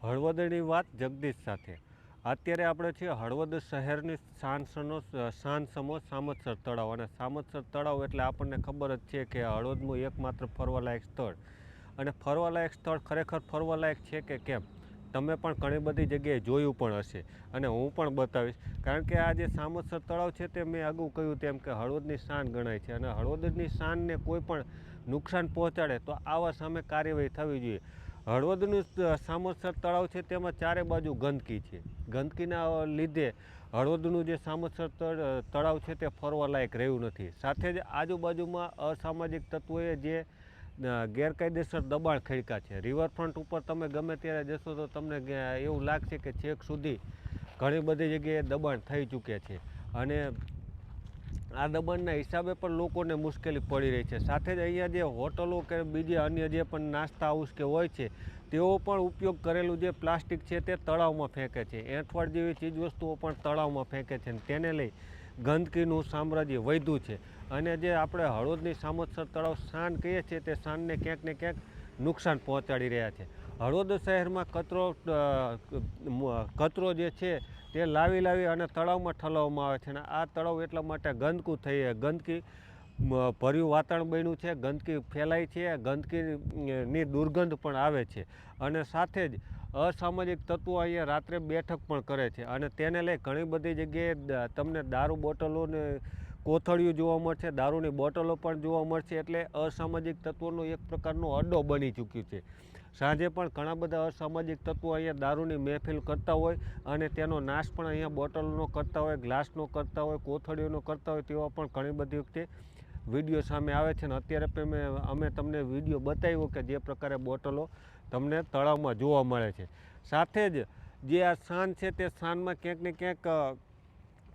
હળવદની વાત જગદીશ સાથે. અત્યારે આપણે છીએ હળવદ શહેરની સાંસનો, સાંસમો સામતસર તળાવ અને સામતસર તળાવ એટલે આપણને ખબર જ છે કે હળવદનું એકમાત્ર ફરવાલાયક સ્થળ. અને ફરવાલાયક સ્થળ ખરેખર ફરવાલાયક છે કે કેમ? તમે પણ ઘણી બધી જગ્યાએ જોયું પણ હશે. અને હું પણ બતાવીશ, કારણ કે આ જે સામતસર તળાવ છે તે મેં અગાઉ કહ્યું તેમ કે હળવદની શાન ગણાય છે. અને હળવદની શાનને કોઈ પણ નુકસાન પહોંચાડે તો આવા સામે કાર્યવાહી થવી જોઈએ. હળવદનું સામોસર તળાવ છે તેમાં ચારે બાજુ ગંદકી છે. ગંદકીના લીધે હળવદનું જે સામોસર તળ- તળાવ છે તે ફરવાલાયક રહ્યું નથી. સાથે જ આજુબાજુમાં અસામાજિક તત્વોએ જે ગેરકાયદેસર દબાણ ખેડકા છે. રિવરફ્રન્ટ ઉપર તમે ગમે ત્યારે જશો તો તમને એવું લાગશે કે છેક સુધી ઘણી બધી જગ્યાએ દબાણ થઈ ચૂક્યા છે. અને આ દબાણના હિસાબે પણ લોકોને મુશ્કેલી પડી રહી છે. સાથે જ અહીંયા જે હોટલો કે બીજી અન્ય જે પણ નાસ્તા હાઉસ કે હોય છે, તેઓ પણ ઉપયોગ કરેલું જે પ્લાસ્ટિક છે તે તળાવમાં ફેંકે છે. એંઠવાડ જેવી ચીજવસ્તુઓ પણ તળાવમાં ફેંકે છે તેને લઈ ગંદકીનું સામ્રાજ્ય વધ્યું છે. અને જે આપણે હળવદની સામતસર તળાવ શાન કહીએ છીએ, તે શાનને ક્યાંક ને ક્યાંક નુકસાન પહોંચાડી રહ્યા છે. હળવદ શહેરમાં કચરો કચરો જે છે તે લાવી લાવી અને તળાવમાં ઠલવવામાં આવે છે. અને આ તળાવ એટલા માટે ગંદકું થઈ ગંદકી ભર્યું વાતાવરણ બન્યું છે. ગંદકી ફેલાય છે. ગંદકીની દુર્ગંધ પણ આવે છે. અને સાથે જ અસામાજિક તત્વો અહીંયા રાત્રે બેઠક પણ કરે છે. અને તેને લઈ ઘણી બધી જગ્યાએ તમને દારૂ બોટલોને કોથળીઓ જોવા મળશે, દારૂની બોટલો પણ જોવા મળશે એટલે અસામાજિક તત્વોનો એક પ્રકારનો અડ્ડો બની ચૂક્યું છે. સાંજે પણ ઘણા બધા અસામાજિક તત્વો અહીંયા દારૂની મહેફિલ કરતા હોય અને તેનો નાશ પણ અહીંયા બોટલનો કરતા હોય, ગ્લાસનો કરતા હોય, કોથળીઓનો કરતા હોય તેવા પણ ઘણી બધી વખતે વીડિયો સામે આવે છે. ને અત્યારે મેં, અમે તમને વીડિયો બતાવ્યો કે જે પ્રકારે બોટલો તમને તળાવમાં જોવા મળે છે. સાથે જ જે આ સ્થાન છે તે સ્થાનમાં ક્યાંક ને ક્યાંક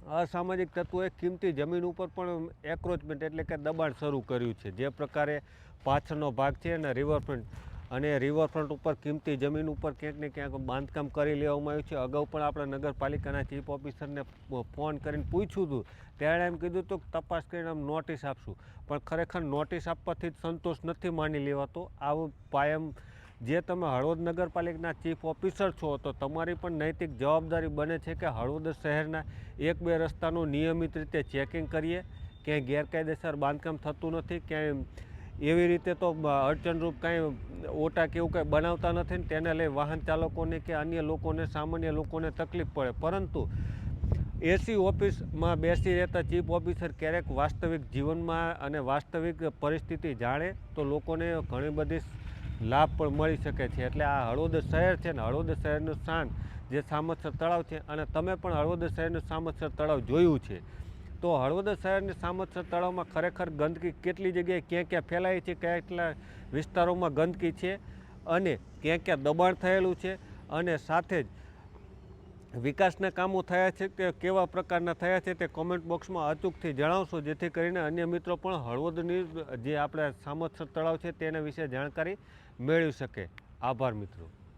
અસામાજિક તત્વોએ કિંમતી જમીન ઉપર પણ એક્રોચમેન્ટ એટલે કે દબાણ શરૂ કર્યું છે. જે પ્રકારે પાછળનો ભાગ છે અને રિવરફ્રન્ટ અને રિવરફ્રન્ટ ઉપર કિંમતી જમીન ઉપર ક્યાંક ને ક્યાંક બાંધકામ કરી લેવામાં આવ્યું છે. અગાઉ પણ આપણે નગરપાલિકાના ચીફ ઓફિસરને ફોન કરીને પૂછ્યું હતું. ત્યારે એમ કીધું કે તપાસ કરીને આમ નોટિસ આપશું. પણ ખરેખર નોટિસ આપવાથી સંતોષ નથી માની લેવાતો. આવું પાયમ જે તમે હળવદ નગરપાલિકાના ચીફ ઓફિસર છો, તો તમારી પણ નૈતિક જવાબદારી બને છે કે હળવદ શહેરના એક બે રસ્તાનું નિયમિત રીતે ચેકિંગ કરીએ. ક્યાંય ગેરકાયદેસર બાંધકામ થતું નથી, ક્યાંય એવી રીતે તો અડચણરૂપ કાંઈ ઓટા કે એવું કાંઈ બનાવતા નથી ને તેને લઈ વાહન ચાલકોને કે અન્ય લોકોને, સામાન્ય લોકોને તકલીફ પડે. પરંતુ એસી ઓફિસમાં બેસી રહેતા ચીફ ઓફિસર ક્યારેક વાસ્તવિક જીવનમાં અને વાસ્તવિક પરિસ્થિતિ જાણે, તો લોકોને ઘણી બધી લાભ પણ મળી શકે છે. એટલે આ હળવદ શહેર છે ને, હળવદ શહેરનું સ્થાન જે સામતસર તળાવ છે અને તમે પણ હળવદ શહેરનું સામતસર તળાવ જોયું છે. તો હળવદ શહેરની સામતસર તળાવમાં ખરેખર ગંદકી કેટલી જગ્યાએ ક્યાં ક્યાં ફેલાય છે, કેટલા વિસ્તારોમાં ગંદકી છે અને ક્યાં ક્યાં દબાણ થયેલું છે અને સાથે જ વિકાસના કામો થયા છે કે કેવા પ્રકારના થયા છે તે કોમેન્ટ બોક્સમાં અચૂકથી જણાવશો, જેથી કરીને અન્ય મિત્રો પણ હળવદની જે આપણે સામતસર તળાવ છે તેના વિશે જાણકારી મેળવી શકે. આભાર મિત્રો.